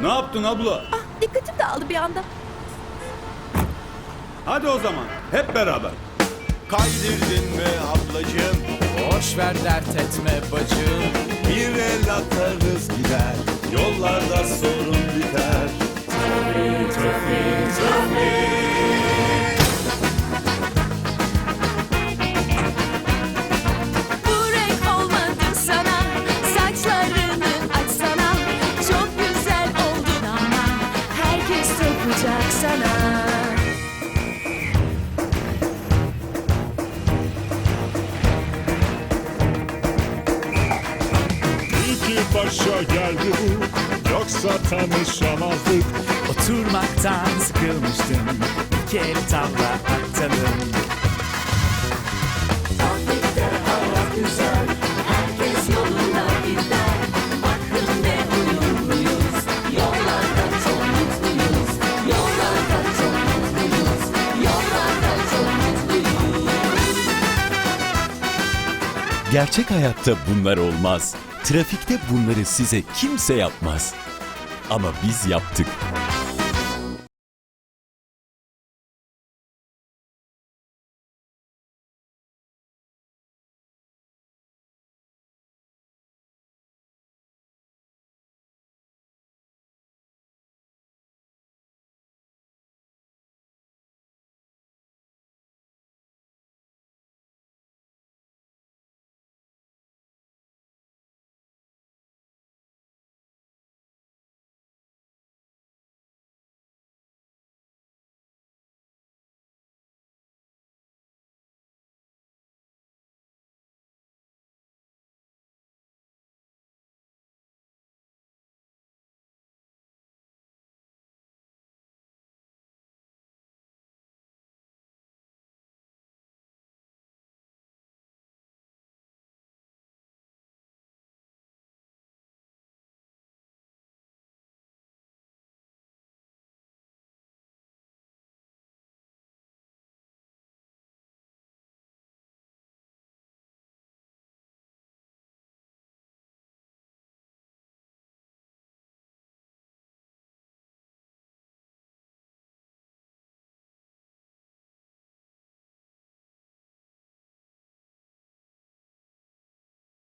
Ne yaptın abla? Ah, dikkatim dağıldı bir anda. Hadi o zaman hep beraber. Kaydırdın mı ablacığım? Boş ver dert etme bacım Bir el atarız gider. Yollarda sorun biter. Bu tapacak sana. İyi ki başa geldi bu Yoksa tanışamazdık Oturmaktan sıkılmıştım İki el tavla atalım Gerçek hayatta bunlar olmaz. Trafikte bunları size kimse yapmaz. Ama biz yaptık.